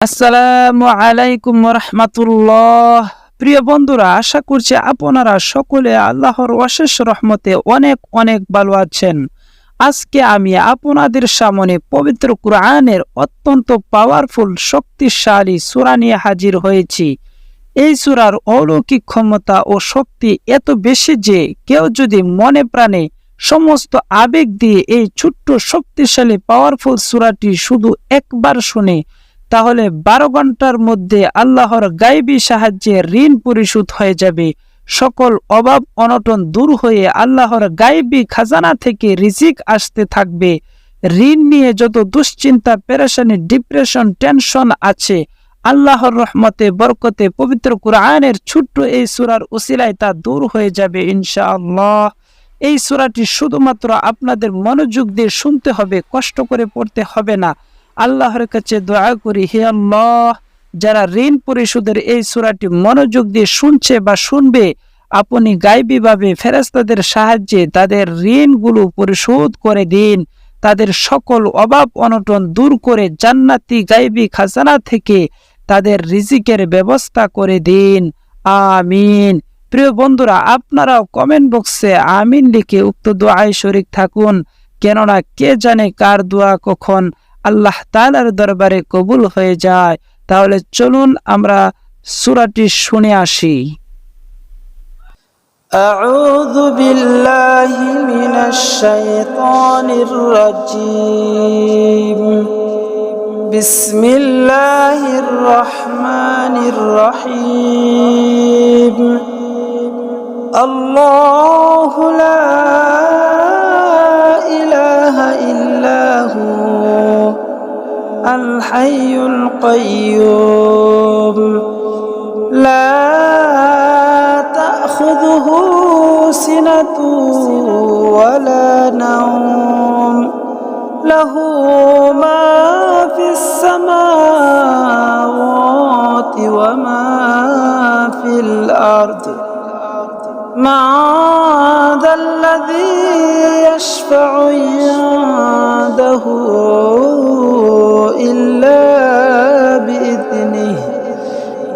আসসালামু আলাইকুম রহমাতুল্লাহ প্রিয় বন্ধুরা, আশা করছি আপনারা সকলে আল্লাহর অশেষ রহমতে অনেক অনেক ভালো আছেন। আজকে আমি আপনাদের সামনে পবিত্র কোরআনের অত্যন্ত পাওয়ারফুল শক্তিশালী সূরা নিয়ে হাজির হয়েছি। এই সূরার অলৌকিক ক্ষমতা ও শক্তি এত বেশি যে কেউ যদি মনে প্রাণে সমস্ত আবেগ দিয়ে এই ছোট্ট শক্তিশালী পাওয়ারফুল সূরাটি শুধু একবার শুনে তাহলে বারো ঘণ্টার মধ্যে আল্লাহর গাইবী সাহায্যে ঋণ পরিশোধ হয়ে যাবে। সকল অভাব অনটন দূর হয়ে আল্লাহর গাইবী খাজানা থেকে রিজিক আসতে থাকবে। ঋণ নিয়ে যত দুশ্চিন্তা, পেরেশানি, ডিপ্রেশন, টেনশন আছে, আল্লাহর রহমতে, বরকতে, পবিত্র কোরআনের ছোট্ট এই সুরার উসিলায় তা দূর হয়ে যাবে ইনশাআল্লাহ। এই সুরাটি শুধুমাত্র আপনাদের মনোযোগ দিয়ে শুনতে হবে, কষ্ট করে পড়তে হবে না। আল্লাহর কাছে দোয়া করি, হে আল্লাহ, যারা ঋণ পরিশোধের এই সূরাটি মনোযোগ দিয়ে শুনছে বা শুনবে, আপনি গাইবীভাবে ফেরেস্তাদের সাহায্যে তাদের ঋণগুলো পরিশোধ করে দিন। তাদের সকল অভাব অনটন দূর করে জান্নাতি গাইবী খাজানা থেকে তাদের রিজিকের ব্যবস্থা করে দিন। আমিন। প্রিয় বন্ধুরা, আপনারাও কমেন্ট বক্সে আমিন লিখে উক্ত দোয়ায় শরিক থাকুন, কেননা কে জানে কার দোয়া কখন আল্লাহ তালার দরবারে কবুল হয়ে যায় তাহলে চলুন আমরা সুরাটি শুনে আসি أعوذ بالله من الشيطان الرجيم بسم الله الرحمن الرحيم الله لا الحي القيوم. لا تأخذه سنة ولا نوم. له ما في السماوات وما في الأرض. ما ذا الذي يشفع عنده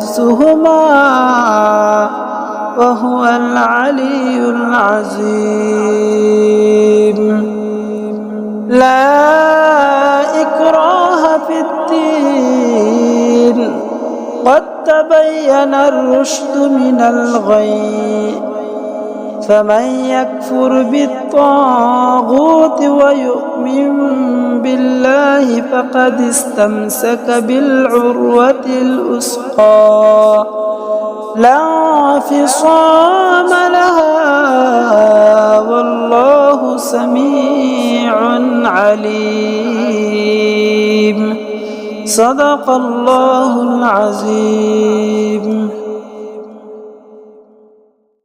حفظهما وهو العلي العظيم. لا إكراه في الدين. قد تبين الرشد من الغي. فمن يكفر بالطاغوت ويؤمن بالله فقد استمسك بالعروة الأسقى لا انفصام لها والله سميع عليم. صدق الله العظيم.